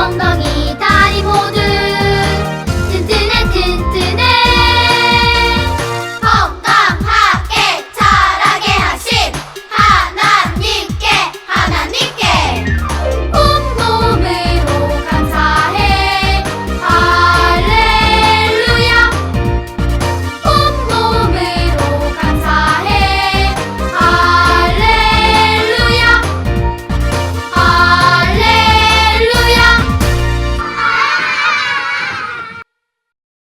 건더기